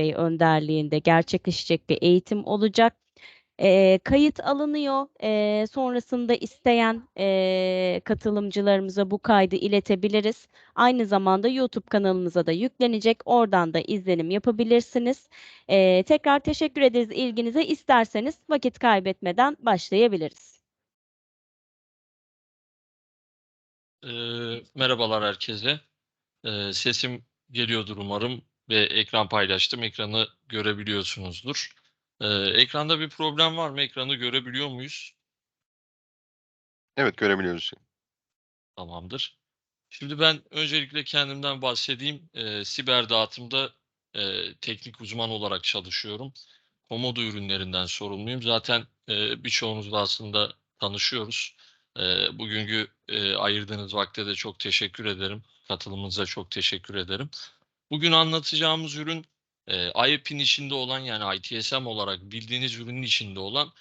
Bey önderliğinde gerçekleşecek bir eğitim olacak. Eee, kayıt alınıyor. Eee, sonrasında isteyen eee, katılımcılarımıza bu kaydı iletebiliriz. Aynı zamanda YouTube kanalımıza da yüklenecek. Oradan da izlenim yapabilirsiniz. Eee, tekrar teşekkür ederiz ilginize. İsterseniz vakit kaybetmeden başlayabiliriz. Eee, merhabalar herkese. Eee, sesim geliyordur umarım ve ekran paylaştım. Ekranı görebiliyorsunuzdur. Eee, ekranda bir problem var mı? Ekranı görebiliyor muyuz? Evet, görebiliyoruz. Tamamdır. Şimdi ben öncelikle kendimden bahsedeyim. Eee, siber dağıtımda eee, teknik uzman olarak çalışıyorum. Komodo ürünlerinden sorumluyum. Zaten eee, birçoğunuzla aslında tanışıyoruz. Eee, bugünkü eee, ayırdığınız vakte de çok teşekkür ederim. Katılımınıza çok teşekkür ederim. Bugün anlatacağımız ürün eee IAP'in içinde olan yani ITSM olarak bildiğiniz ürünün içinde olan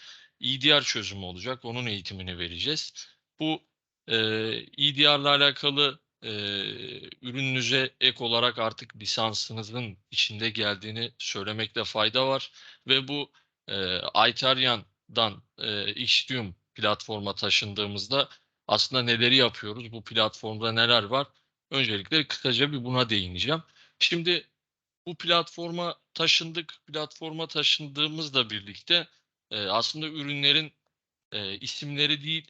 EDR çözümü olacak. Onun eğitimini vereceğiz. Bu eee EDR'la alakalı eee, ürününüze ek olarak artık lisansınızın içinde geldiğini söylemekte fayda var ve bu eee Iterian'dan eee Xtium platforma taşındığımızda aslında neleri yapıyoruz? Bu platformda neler var? Öncelikle kısaca bir buna değineceğim. Şimdi bu platforma taşındık. Platforma taşındığımızla birlikte eee, aslında ürünlerin eee, isimleri değil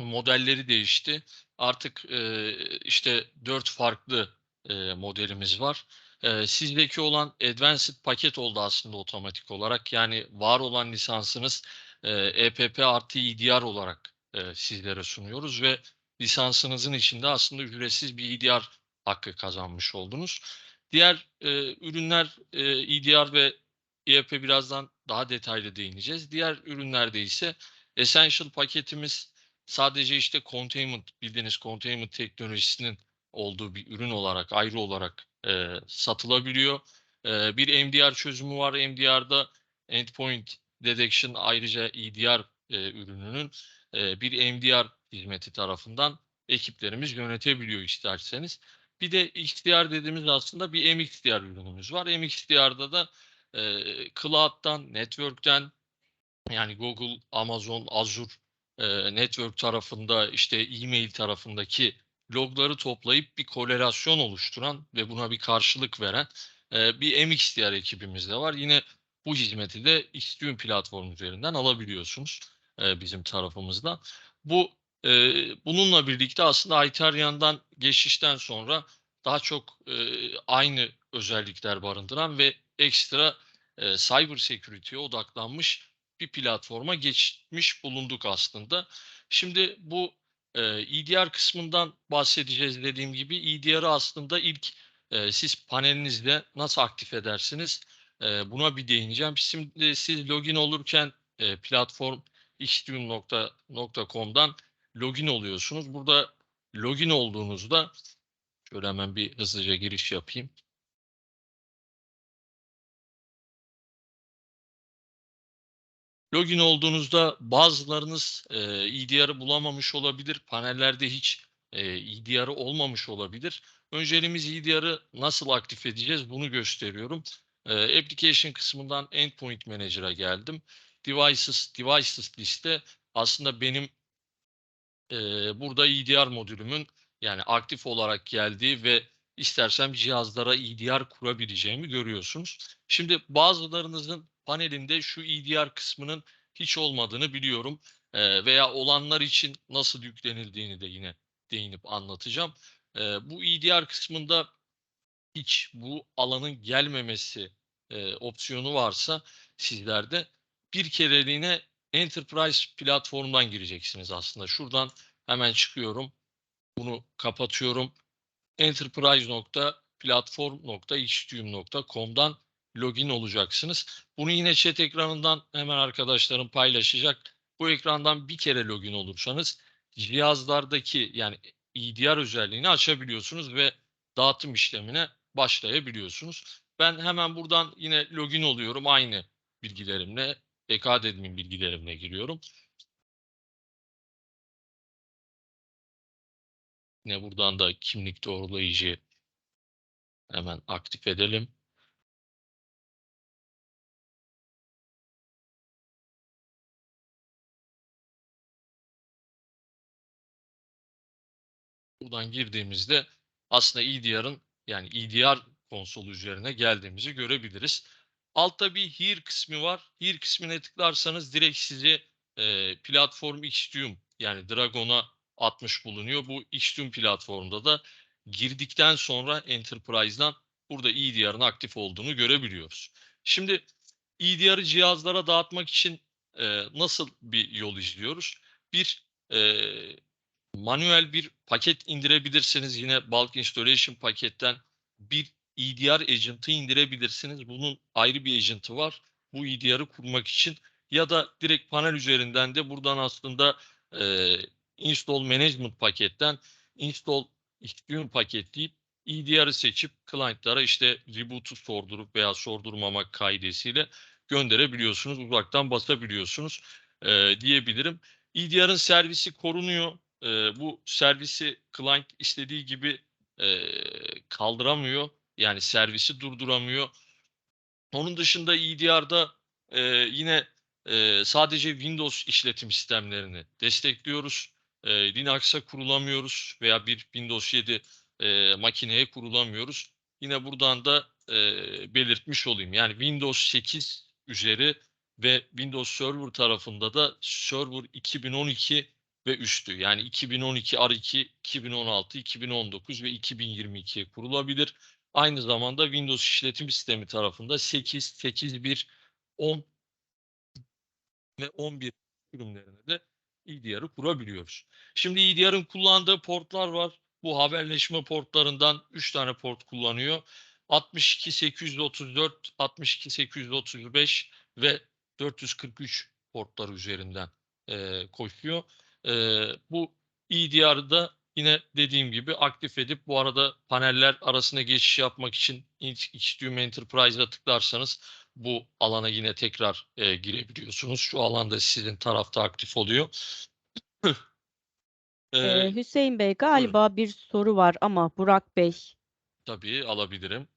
modelleri değişti. Artık eee, işte dört farklı eee, modelimiz var. Eee, sizdeki olan Advanced paket oldu aslında otomatik olarak. Yani var olan lisansınız eee, EPP artı EDR olarak eee, sizlere sunuyoruz ve lisansınızın içinde aslında ücretsiz bir EDR hakkı kazanmış oldunuz. Diğer eee, ürünler eee, EDR ve EAP birazdan daha detaylı değineceğiz. Diğer ürünlerde ise Essential paketimiz sadece işte containment bildiğiniz containment teknolojisinin olduğu bir ürün olarak ayrı olarak e, satılabiliyor. E, bir MDR çözümü var. MDR'da Endpoint Detection ayrıca EDR e, ürününün e, bir MDR hizmeti tarafından ekiplerimiz yönetebiliyor isterseniz. Bir de XDR dediğimiz aslında bir MXDR ürünümüz var. MXDR'da da e, Cloud'dan, Network'ten yani Google, Amazon, Azure e, network tarafında işte e-mail tarafındaki logları toplayıp bir korelasyon oluşturan ve buna bir karşılık veren e, bir MXDR ekibimiz de var. Yine bu hizmeti de Xtune platform üzerinden alabiliyorsunuz e, bizim tarafımızda. Bu e, bununla birlikte aslında Iterian'dan geçişten sonra daha çok e, aynı özellikler barındıran ve ekstra e, cyber security'ye odaklanmış bir platforma geçmiş bulunduk aslında. Şimdi bu e, EDR kısmından bahsedeceğiz dediğim gibi. EDR'ı aslında ilk e, siz panelinizde nasıl aktif edersiniz? E, buna bir değineceğim. Şimdi siz login olurken e, platform xtream.com'dan login oluyorsunuz. Burada login olduğunuzda şöyle hemen bir hızlıca giriş yapayım. Login olduğunuzda bazılarınız e, EDR'ı bulamamış olabilir. Panellerde hiç e, EDR'ı olmamış olabilir. Önceliğimiz EDR'ı nasıl aktif edeceğiz bunu gösteriyorum. E, application kısmından Endpoint Manager'a geldim. Devices, Devices liste aslında benim e, burada EDR modülümün yani aktif olarak geldiği ve istersem cihazlara EDR kurabileceğimi görüyorsunuz. Şimdi bazılarınızın panelinde şu EDR kısmının hiç olmadığını biliyorum. E, veya olanlar için nasıl yüklenildiğini de yine değinip anlatacağım. E, bu EDR kısmında hiç bu alanın gelmemesi e, opsiyonu varsa sizlerde bir kereliğine Enterprise platformundan gireceksiniz aslında. Şuradan hemen çıkıyorum. Bunu kapatıyorum. enterprise.platform.htm.com'dan login olacaksınız. Bunu yine chat ekranından hemen arkadaşlarım paylaşacak. Bu ekrandan bir kere login olursanız cihazlardaki yani EDR özelliğini açabiliyorsunuz ve dağıtım işlemine başlayabiliyorsunuz. Ben hemen buradan yine login oluyorum aynı bilgilerimle, EKAD admin bilgilerimle giriyorum. Yine buradan da kimlik doğrulayıcı hemen aktif edelim. Buradan girdiğimizde aslında EDR'ın yani EDR konsolu üzerine geldiğimizi görebiliriz. Altta bir Here kısmı var. Here kısmına tıklarsanız direkt sizi e, platform Xtune yani Dragon'a atmış bulunuyor. Bu Xtune platformda da girdikten sonra Enterprise'dan burada EDR'ın aktif olduğunu görebiliyoruz. Şimdi EDR'ı cihazlara dağıtmak için e, nasıl bir yol izliyoruz? Bir e, manuel bir paket indirebilirsiniz. Yine bulk installation paketten bir EDR agent'ı indirebilirsiniz. Bunun ayrı bir agent'ı var. Bu EDR'ı kurmak için ya da direkt panel üzerinden de buradan aslında e, install management paketten install Xtune paketleyip EDR'ı seçip client'lara işte reboot'u sordurup veya sordurmamak kaidesiyle gönderebiliyorsunuz. Uzaktan basabiliyorsunuz e, diyebilirim. EDR'ın servisi korunuyor. E, bu servisi client istediği gibi e, kaldıramıyor. Yani servisi durduramıyor. Onun dışında EDR'da e, yine e, sadece Windows işletim sistemlerini destekliyoruz. E, Linux'a kurulamıyoruz veya bir Windows 7 e, makineye kurulamıyoruz. Yine buradan da e, belirtmiş olayım. Yani Windows 8 üzeri ve Windows Server tarafında da Server 2012 ve üstü. Yani 2012 R2, 2016, 2019 ve 2022'ye kurulabilir. Aynı zamanda Windows işletim sistemi tarafında 8, 8.1, 10 ve 11 ürünlerine de EDR'ı kurabiliyoruz. Şimdi EDR'ın kullandığı portlar var. Bu haberleşme portlarından 3 tane port kullanıyor. 62834, 62835 ve 443 portları üzerinden e, koşuyor. E, bu EDR'da yine dediğim gibi aktif edip bu arada paneller arasında geçiş yapmak için Xtune Enterprise'a tıklarsanız bu alana yine tekrar e, girebiliyorsunuz. Şu alanda sizin tarafta aktif oluyor. e, Ee, Hüseyin Bey galiba bir soru var ama Burak Bey tabii alabilirim.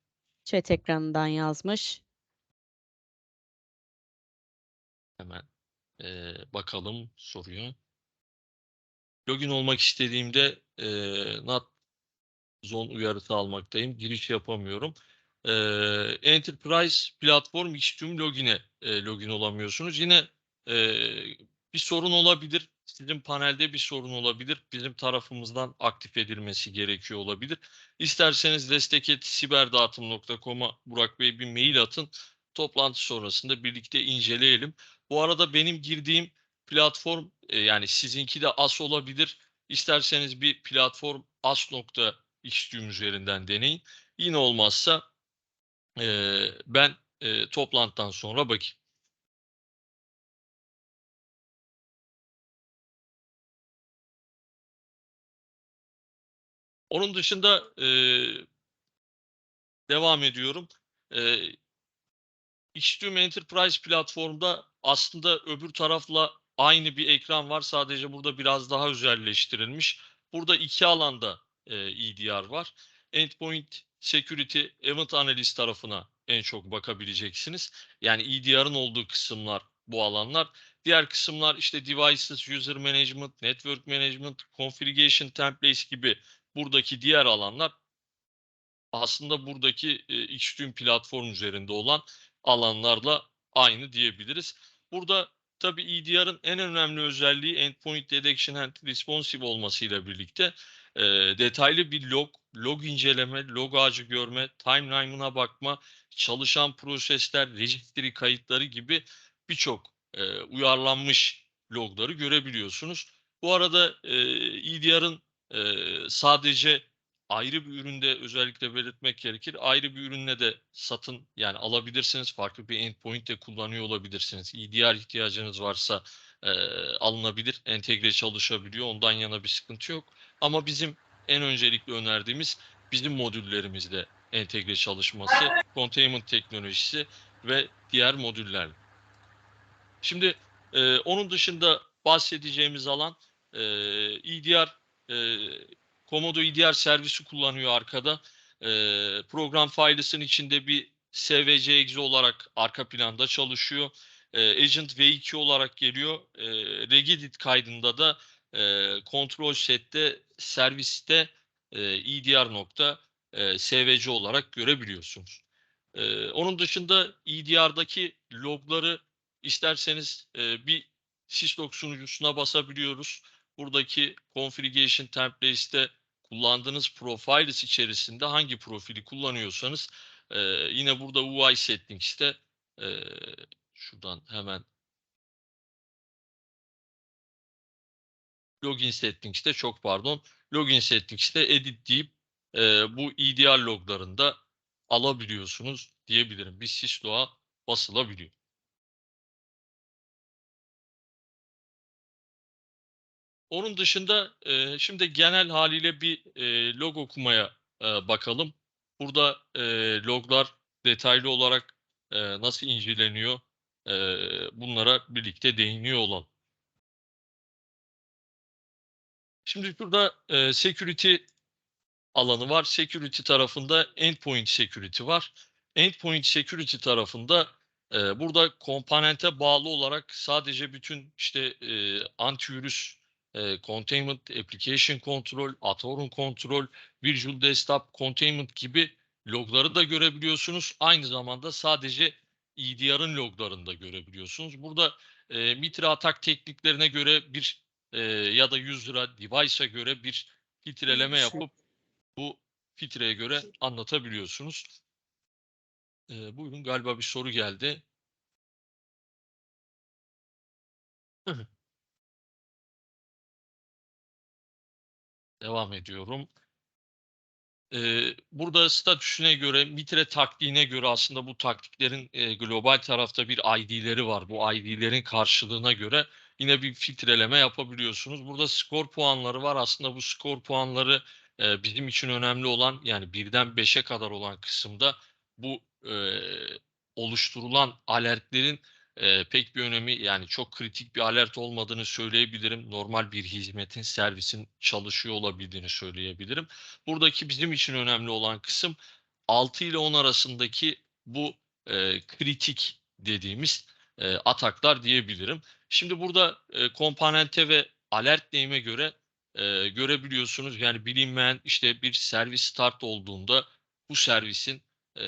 chat ekranından yazmış. Hemen e, bakalım soruyu. Login olmak istediğimde e, not zone uyarısı almaktayım. Giriş yapamıyorum. E, Enterprise platform Xtune login'e e, login olamıyorsunuz. Yine e, bir sorun olabilir. Sizin panelde bir sorun olabilir. Bizim tarafımızdan aktif edilmesi gerekiyor olabilir. İsterseniz destek.siberdağıtım.com'a Burak Bey bir mail atın. Toplantı sonrasında birlikte inceleyelim. Bu arada benim girdiğim platform yani sizinki de as olabilir. İsterseniz bir platform as.xtune üzerinden deneyin. Yine olmazsa e, ben e, toplantıdan sonra bakayım. Onun dışında e, devam ediyorum. E, Xtune Enterprise platformda aslında öbür tarafla aynı bir ekran var. Sadece burada biraz daha özelleştirilmiş. Burada iki alanda e, EDR var. Endpoint Security Event Analyst tarafına en çok bakabileceksiniz. Yani EDR'ın olduğu kısımlar bu alanlar. Diğer kısımlar işte Devices, User Management, Network Management, Configuration Templates gibi buradaki diğer alanlar aslında buradaki e, Xtune platform üzerinde olan alanlarla aynı diyebiliriz. Burada tabii EDR'ın en önemli özelliği Endpoint Detection and Responsive olmasıyla birlikte e, detaylı bir log, log inceleme, log ağacı görme, timeline'ına bakma, çalışan prosesler, registry kayıtları gibi birçok e, uyarlanmış logları görebiliyorsunuz. Bu arada e, EDR'ın e, sadece ayrı bir üründe özellikle belirtmek gerekir. Ayrı bir ürünle de satın yani alabilirsiniz. Farklı bir endpoint de kullanıyor olabilirsiniz. EDR ihtiyacınız varsa e, alınabilir. Entegre çalışabiliyor. Ondan yana bir sıkıntı yok. Ama bizim en öncelikli önerdiğimiz bizim modüllerimizde entegre çalışması, containment teknolojisi ve diğer modüller. Şimdi e, onun dışında bahsedeceğimiz alan e, EDR e, Komodo EDR servisi kullanıyor arkada. E, program faylısının içinde bir SVC exe olarak arka planda çalışıyor. E, Agent V2 olarak geliyor. E, Regedit kaydında da e, kontrol sette serviste e, EDR nokta e, SVC olarak görebiliyorsunuz. E, onun dışında EDR'daki logları isterseniz e, bir syslog sunucusuna basabiliyoruz. Buradaki configuration templates'te kullandığınız profiles içerisinde hangi profili kullanıyorsanız e, yine burada UI settings'te e, şuradan hemen login settings'te çok pardon login settings'te edit deyip e, bu EDR loglarında alabiliyorsunuz diyebilirim. Bir syslog'a basılabiliyor. Onun dışında e, şimdi genel haliyle bir e, log okumaya e, bakalım. Burada e, loglar detaylı olarak e, nasıl inceleniyor e, bunlara birlikte değiniyor olalım. Şimdi şurada e, security alanı var. Security tarafında endpoint security var. Endpoint security tarafında e, burada komponente bağlı olarak sadece bütün işte e, antivirüs, e, containment, application control, Atorun control, Visual Desktop containment gibi logları da görebiliyorsunuz. Aynı zamanda sadece EDR'ın loglarını da görebiliyorsunuz. Burada e, Mitre atak tekniklerine göre bir e, ya da 100 lira device'a göre bir filtreleme yapıp bu filtreye göre anlatabiliyorsunuz. E, buyurun galiba bir soru geldi. Devam ediyorum. Ee, burada statüsüne göre, mitre taktiğine göre aslında bu taktiklerin e, global tarafta bir ID'leri var. Bu ID'lerin karşılığına göre yine bir filtreleme yapabiliyorsunuz. Burada skor puanları var. Aslında bu skor puanları e, bizim için önemli olan yani birden beşe kadar olan kısımda bu e, oluşturulan alertlerin e, pek bir önemi yani çok kritik bir alert olmadığını söyleyebilirim. Normal bir hizmetin, servisin çalışıyor olabildiğini söyleyebilirim. Buradaki bizim için önemli olan kısım 6 ile 10 arasındaki bu e, kritik dediğimiz e, ataklar diyebilirim. Şimdi burada e, komponente ve alert name'e göre e, görebiliyorsunuz. Yani bilinmeyen işte bir servis start olduğunda bu servisin e,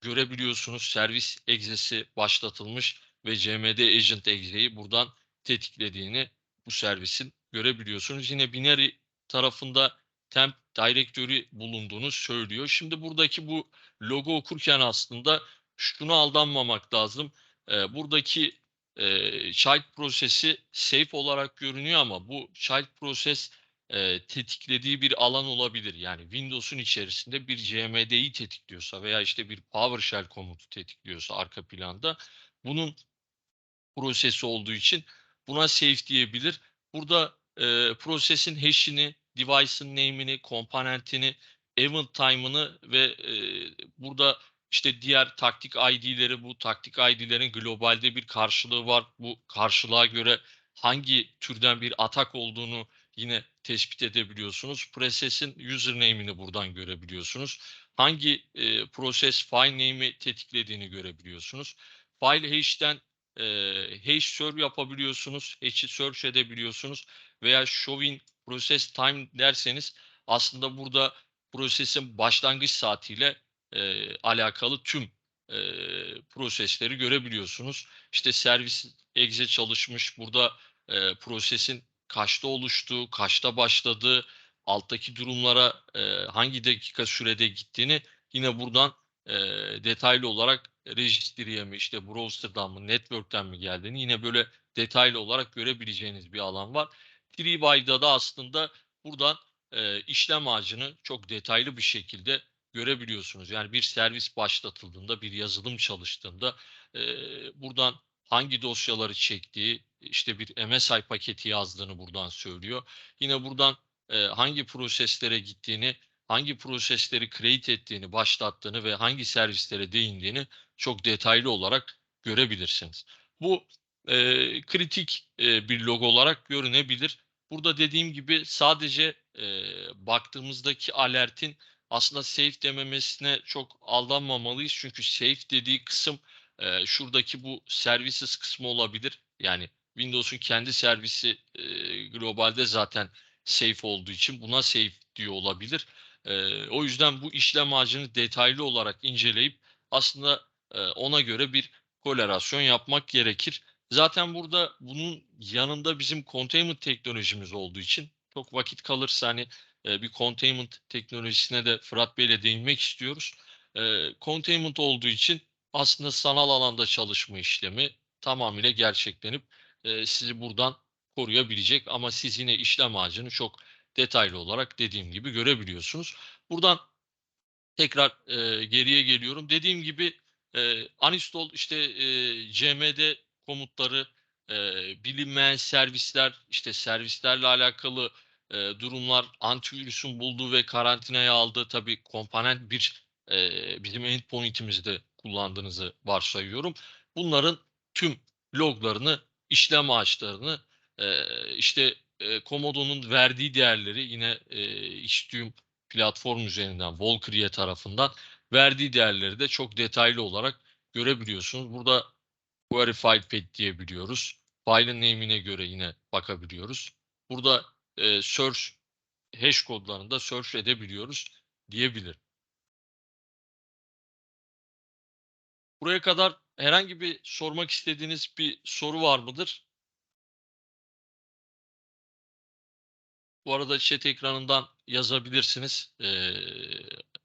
görebiliyorsunuz. Servis egzesi başlatılmış ve CMD agent egzeyi buradan tetiklediğini bu servisin görebiliyorsunuz. Yine binary tarafında temp directory bulunduğunu söylüyor. Şimdi buradaki bu logo okurken aslında şunu aldanmamak lazım. Ee, buradaki e, child prosesi safe olarak görünüyor ama bu child proses e, tetiklediği bir alan olabilir. Yani Windows'un içerisinde bir CMD'yi tetikliyorsa veya işte bir PowerShell komutu tetikliyorsa arka planda bunun prosesi olduğu için buna safe diyebilir. Burada e, prosesin hash'ini, device'ın name'ini, komponentini, event time'ını ve e, burada işte diğer taktik ID'leri bu taktik ID'lerin globalde bir karşılığı var. Bu karşılığa göre hangi türden bir atak olduğunu yine tespit edebiliyorsunuz. Process'in username'ini buradan görebiliyorsunuz. Hangi e, proses file name'i tetiklediğini görebiliyorsunuz. File hash'ten e, hash serve yapabiliyorsunuz. Hash'i search edebiliyorsunuz. Veya showing process time derseniz aslında burada prosesin başlangıç saatiyle e, alakalı tüm e, prosesleri görebiliyorsunuz. İşte servis exe çalışmış. Burada e, prosesin kaçta oluştu, kaçta başladı, alttaki durumlara e, hangi dakika sürede gittiğini yine buradan e, detaylı olarak registry'e mi işte browser'dan mı network'ten mi geldiğini yine böyle detaylı olarak görebileceğiniz bir alan var. TreeBy'da da aslında buradan e, işlem ağacını çok detaylı bir şekilde görebiliyorsunuz. Yani bir servis başlatıldığında, bir yazılım çalıştığında e, buradan hangi dosyaları çektiği, işte bir MSI paketi yazdığını buradan söylüyor. Yine buradan e, hangi proseslere gittiğini, hangi prosesleri create ettiğini, başlattığını ve hangi servislere değindiğini çok detaylı olarak görebilirsiniz. Bu e, kritik e, bir logo olarak görünebilir. Burada dediğim gibi sadece e, baktığımızdaki alertin aslında safe dememesine çok aldanmamalıyız. Çünkü safe dediği kısım e, şuradaki bu services kısmı olabilir. Yani Windows'un kendi servisi e, globalde zaten safe olduğu için buna safe diyor olabilir. E, o yüzden bu işlem ağacını detaylı olarak inceleyip aslında e, ona göre bir korelasyon yapmak gerekir. Zaten burada bunun yanında bizim containment teknolojimiz olduğu için çok vakit kalırsa hani e, bir containment teknolojisine de Fırat Bey ile değinmek istiyoruz. E, containment olduğu için aslında sanal alanda çalışma işlemi tamamıyla gerçeklenip e, sizi buradan koruyabilecek ama siz yine işlem ağacını çok detaylı olarak dediğim gibi görebiliyorsunuz. Buradan tekrar e, geriye geliyorum. Dediğim gibi e, uninstall işte e, cmd komutları, e, bilinmeyen servisler, işte servislerle alakalı e, durumlar, antivirüsün bulduğu ve karantinaya aldığı tabii komponent bir e, bizim endpoint'imizde kullandığınızı varsayıyorum. Bunların tüm loglarını, işlem ağaçlarını, işte Komodo'nun verdiği değerleri yine e, Iştium platform üzerinden Volcrie tarafından verdiği değerleri de çok detaylı olarak görebiliyorsunuz. Burada verified pet diyebiliyoruz. File'ın name'ine göre yine bakabiliyoruz. Burada e, search hash kodlarını da search edebiliyoruz diyebilir. Buraya kadar herhangi bir sormak istediğiniz bir soru var mıdır? Bu arada chat ekranından yazabilirsiniz. Ee,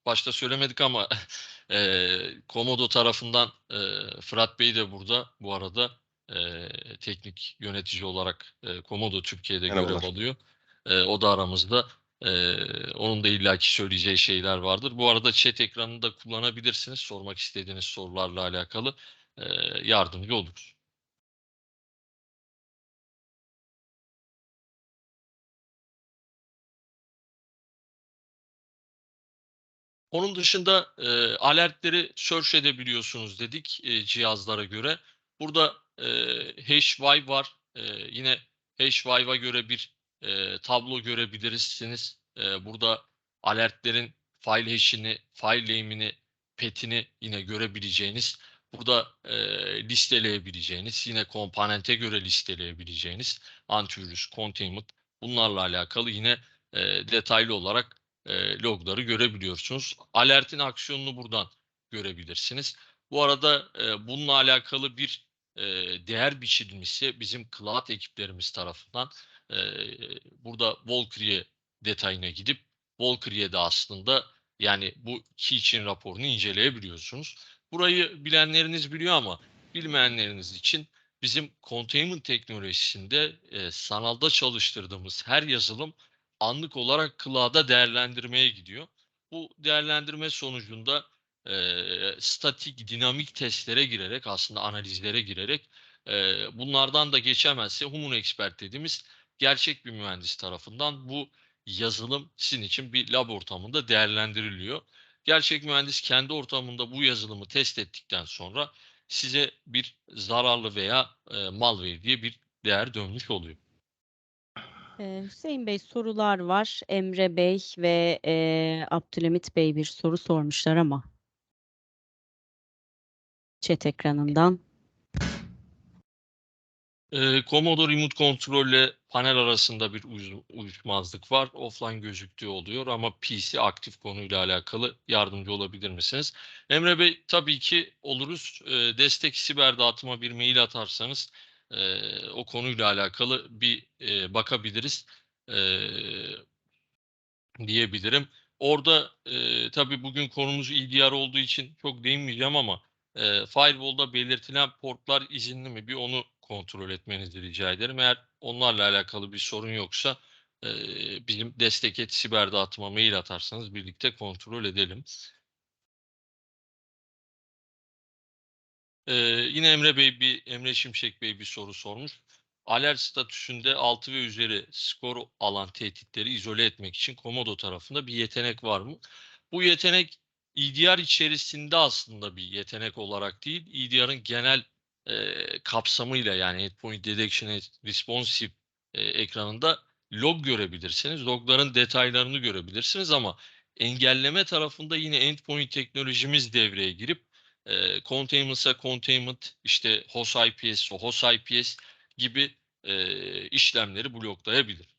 başta söylemedik ama e, Komodo tarafından e, Fırat Bey de burada bu arada e, teknik yönetici olarak e, Komodo Türkiye'de görev alıyor. E, o da aramızda. E, onun da illaki söyleyeceği şeyler vardır. Bu arada chat ekranını da kullanabilirsiniz. Sormak istediğiniz sorularla alakalı e, yardımcı oluruz. Onun dışında e, alertleri search edebiliyorsunuz dedik e, cihazlara göre. Burada e, HashVive var. E, yine HashVive'a göre bir e, tablo görebilirsiniz. E, burada alertlerin file hash'ini, file name'ini, pet'ini yine görebileceğiniz. Burada e, listeleyebileceğiniz, yine komponente göre listeleyebileceğiniz antivirüs, containment bunlarla alakalı yine e, detaylı olarak e, logları görebiliyorsunuz. Alertin aksiyonunu buradan görebilirsiniz. Bu arada e, bununla alakalı bir e, değer biçilmişse bizim cloud ekiplerimiz tarafından e, burada Volcrie detayına gidip Volcrie'de aslında yani bu keychain raporunu inceleyebiliyorsunuz. Burayı bilenleriniz biliyor ama bilmeyenleriniz için bizim containment teknolojisinde e, sanalda çalıştırdığımız her yazılım anlık olarak cloud'a değerlendirmeye gidiyor. Bu değerlendirme sonucunda e, statik, dinamik testlere girerek aslında analizlere girerek e, bunlardan da geçemezse human expert dediğimiz gerçek bir mühendis tarafından bu yazılım sizin için bir lab ortamında değerlendiriliyor. Gerçek mühendis kendi ortamında bu yazılımı test ettikten sonra size bir zararlı veya e, malware diye bir değer dönmüş oluyor. Ee, Hüseyin Bey sorular var. Emre Bey ve e, Abdülhamit Bey bir soru sormuşlar ama chat ekranından. Ee, Commodore Remote Control ile panel arasında bir uyuşmazlık var. Offline gözüktüğü oluyor ama PC aktif konuyla alakalı yardımcı olabilir misiniz? Emre Bey tabii ki oluruz. Ee, destek siber dağıtıma bir mail atarsanız e, o konuyla alakalı bir e, bakabiliriz e, diyebilirim. Orada e, tabii bugün konumuz EDR olduğu için çok değinmeyeceğim ama e, firewall'da belirtilen portlar izinli mi bir onu kontrol etmenizi rica ederim. Eğer onlarla alakalı bir sorun yoksa e, bizim destek et siber dağıtıma mail atarsanız birlikte kontrol edelim. Ee, yine Emre Bey bir Emre Şimşek Bey bir soru sormuş. Alert statüsünde 6 ve üzeri skor alan tehditleri izole etmek için Komodo tarafında bir yetenek var mı? Bu yetenek EDR içerisinde aslında bir yetenek olarak değil, EDR'ın genel e, kapsamıyla yani Endpoint Detection Responsive e, ekranında log görebilirsiniz. Logların detaylarını görebilirsiniz ama engelleme tarafında yine endpoint teknolojimiz devreye girip e, containment'sa containment, işte host IPS, host IPS gibi eee, işlemleri bloklayabilir.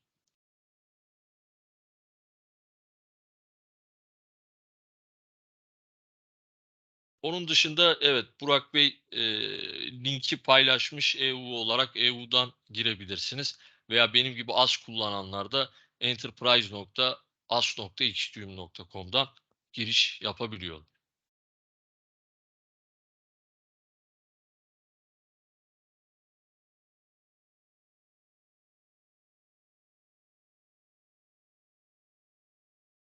Onun dışında evet Burak Bey eee, linki paylaşmış EU olarak EU'dan girebilirsiniz. Veya benim gibi az kullananlar da enterprise.as.xdüğüm.com'dan giriş yapabiliyor.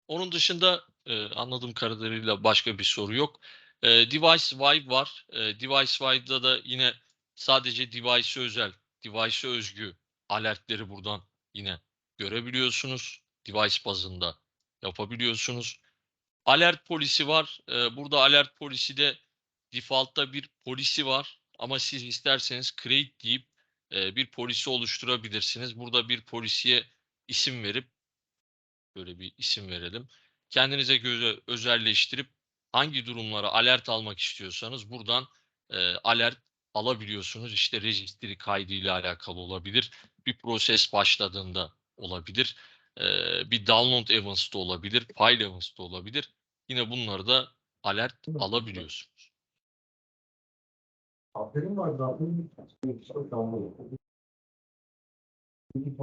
Onun dışında eee, anladığım kadarıyla başka bir soru yok. Eee, Device Vibe var. Eee, Device Vibe'da da yine sadece device'e özel, device'e özgü alertleri buradan yine görebiliyorsunuz. Device bazında yapabiliyorsunuz. Alert polisi var. Eee, burada alert poliside default'ta bir polisi var ama siz isterseniz create deyip eee, bir polisi oluşturabilirsiniz. Burada bir polisiye isim verip böyle bir isim verelim. Kendinize göre özelleştirip hangi durumlara alert almak istiyorsanız buradan eee, alert alabiliyorsunuz. İşte registry kaydıyla alakalı olabilir. Bir proses başladığında olabilir. Eee, bir download events da olabilir. File events da olabilir. Yine bunları da alert alabiliyorsunuz. Aferin var zaten. Çok tamam. Çünkü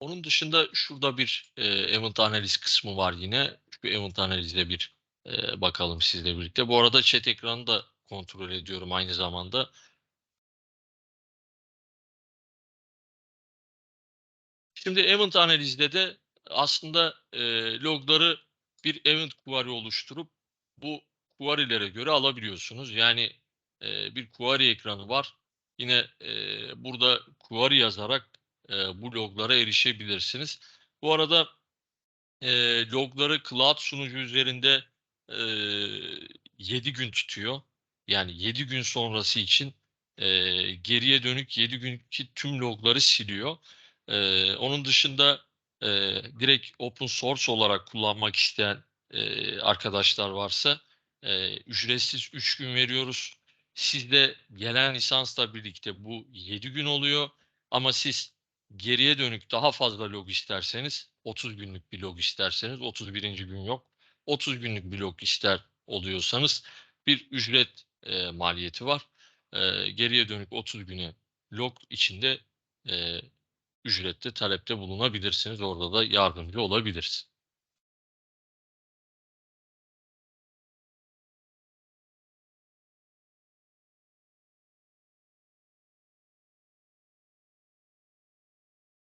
Onun dışında şurada bir e, event analiz kısmı var yine. Şu event analize bir e, bakalım sizle birlikte. Bu arada chat ekranı da kontrol ediyorum aynı zamanda. Şimdi event analizde de aslında e, logları bir event query oluşturup bu query'lere göre alabiliyorsunuz. Yani e, bir query ekranı var. Yine e, burada query yazarak e, bu loglara erişebilirsiniz. Bu arada e, logları cloud sunucu üzerinde e, 7 gün tutuyor. Yani 7 gün sonrası için e, geriye dönük 7 günkü tüm logları siliyor. E, onun dışında e, direkt open source olarak kullanmak isteyen e, arkadaşlar varsa e, ücretsiz 3 gün veriyoruz. Sizde gelen lisansla birlikte bu 7 gün oluyor. Ama siz geriye dönük daha fazla log isterseniz 30 günlük bir log isterseniz 31. gün yok. 30 günlük bir log ister oluyorsanız bir ücret e, maliyeti var. E, geriye dönük 30 güne log içinde e, ücrette talepte bulunabilirsiniz. Orada da yardımcı olabiliriz.